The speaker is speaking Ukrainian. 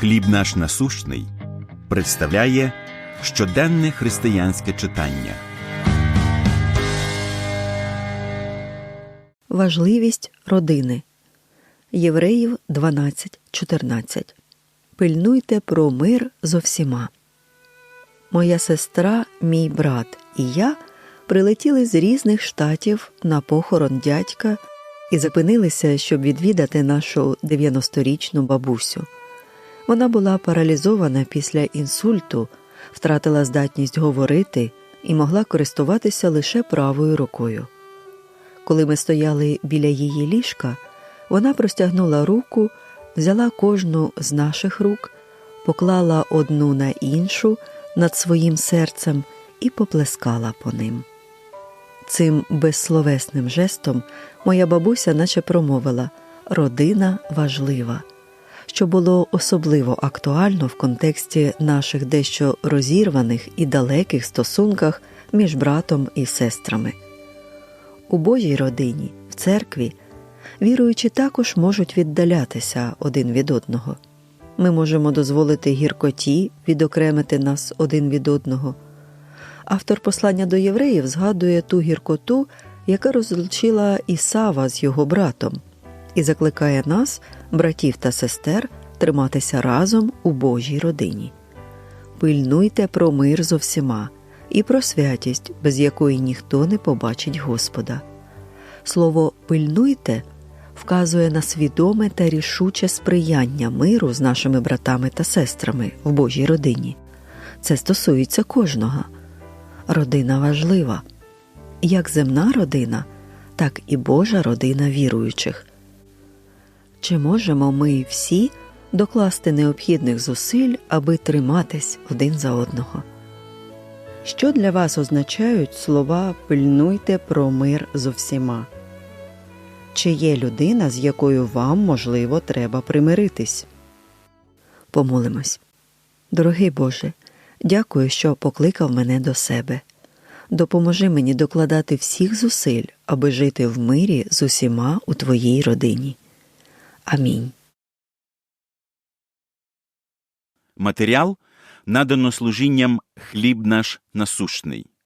Хліб наш насущний представляє щоденне християнське читання. Важливість родини. Євреїв 12.14. Пильнуйте про мир зо всіма. Моя сестра, мій брат і я прилетіли з різних штатів на похорон дядька і зупинилися, щоб відвідати нашу 90-річну бабусю. Вона була паралізована після інсульту, втратила здатність говорити і могла користуватися лише правою рукою. Коли ми стояли біля її ліжка, вона простягнула руку, взяла кожну з наших рук, поклала одну на іншу над своїм серцем і поплескала по ним. Цим безсловесним жестом моя бабуся наче промовила родина важлива, що було особливо актуально в контексті наших дещо розірваних і далеких стосунках між братом і сестрами. У Божій родині, в церкві, віруючі також можуть віддалятися один від одного. Ми можемо дозволити гіркоті відокремити нас один від одного. Автор послання до євреїв згадує ту гіркоту, яка розлучила Ісава з його братом, і закликає нас, братів та сестер, триматися разом у Божій родині. Пильнуйте про мир зо всіма і про святість, без якої ніхто не побачить Господа. Слово пильнуйте вказує на свідоме та рішуче сприяння миру з нашими братами та сестрами в Божій родині. Це стосується кожного. Родина важлива. Як земна родина, так і Божа родина віруючих. Чи можемо ми всі докласти необхідних зусиль, аби триматись один за одного? Що для вас означають слова пильнуйте про мир зо всіма? Чи є людина, з якою вам, можливо, треба примиритись? Помолимось. Дорогий Боже, дякую, що покликав мене до себе. Допоможи мені докладати всіх зусиль, аби жити в мирі з усіма у Твоїй родині. Амінь. Матеріал надано служінням Хліб наш насущний